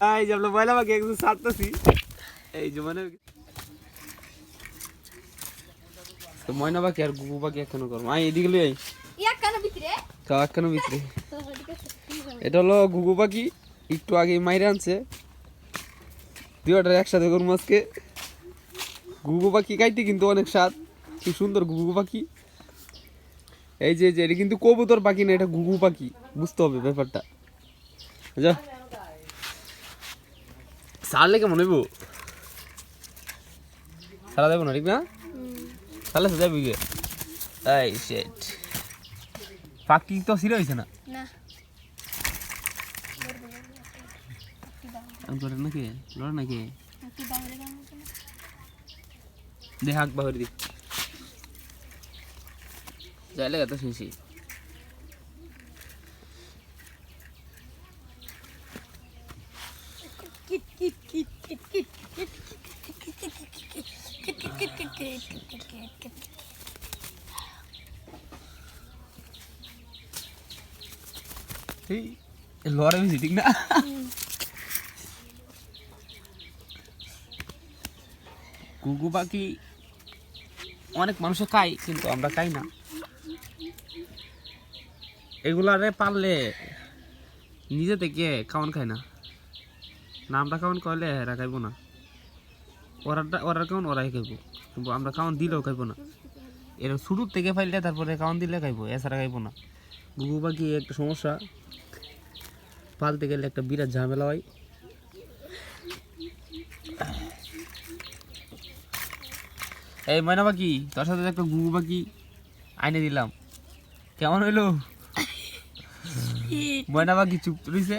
এই যে আমরা ময়লা পাখি একদম ছাড়তেছি। এই যে মানে তো ময়না পাখি আর গুগু পাখি এখনও করব আই এদিকে লই আই কেন ভিতরে? এটা হলো গুগু পাখি একটু আগে মাইরে আনছে। দুইটার একসাথে করব আজকে। গুগু পাখি খাইতে কিন্তু অনেক স্বাদ। কি সুন্দর গুগু পাখি এই যে যে এটা কিন্তু কবুতর পাখি না এটা গুগু পাখি বুঝতে হবে ব্যাপারটা। যা। সারলে কেমন হইব সারা দেবো না ঠিক না তাহলে সে যাবি গে এই সেট পাখি তো সিরে হয়েছে না? না। আমি করে নাকি লড় নাকি কি? দাম রে দাম দে হাক বাহির দি। যাইলে কথা শুনছি লড়ে বেশি কুকু পাখি অনেক মানুষ খায়, কিন্তু আমরা খাই না। এগুলারে পারলে নিজে থেকে খাওয়ান খায় না। নামটা খাওয়ান কইলে এরা খাইবো না। ওরাটা ওরা কেমন ওরাই খাইবো। কিন্তু আমরা খাওয়ান দিলেও খাইবো না। এর শুরুর থেকে ফাইলে তারপরে খাওয়ান দিলে খাইবো, এছাড়া খাইবো না। গুগু পাখি একটা সমস্যা। পালতে গেলে একটা বিরাট ঝামেলা হয়। এই ময়না পাখি, তোর সাথে একটা গুগু পাখি আইনে দিলাম। কেমন হইল? ময়না পাখি চুপ রইছে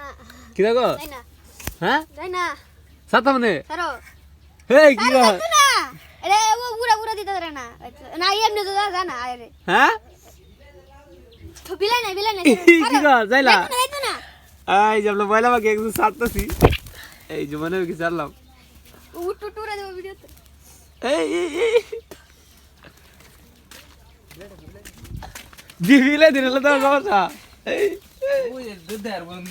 হ্যাঁ? কি দেখো হ্যাঁ? সাত মানে এই কি না। রে ও বুড়া বুড়া দিতে পারে না। না এমনি তো দাদা না আরে। হ্যাঁ? তো বিলা না বিলা না কি গো? যাইলা আই যাবলো বইলা আমাকে একটু সারতেছি এই জীবনে কি সারলাম উটু টুরে দেব ভিডিওতে। এই দিবিলে দিলে তো সমস্যা। এই বুঝে দুধ আর বন্ধ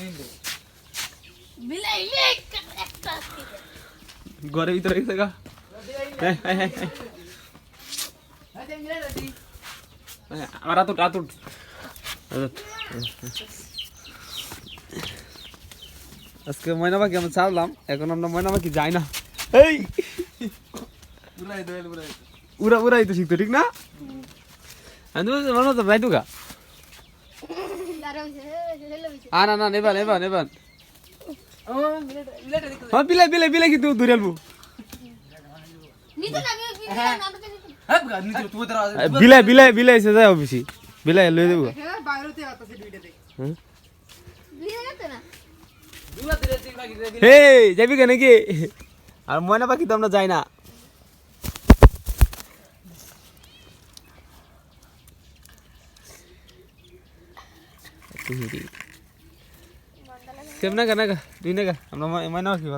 ঘরের ভিতরে গেছে গা। আমার আতুট আতুট আতুট। আজকে ময়না পাখি আমরা ছাড়লাম এখন আমরা ময়না পাখি যাই না। এই! উড়া উড়াই তো শিখতো ঠিক না? আমি তো মনে হতো যাই গা। আরে আ না না নেবা নেবা নেবা হ্যাঁ বিলে বিলে বিলে কিন্তু দূরে আলবো। বিলে বিলে বিলে এসে যায় বেশি বিলে লই দেবো হে যাবি কে কি? আর ময়না পাখি তো আমরা যাই না। Thank you. सेम नका नका दुई नका हाम्रो महिना कि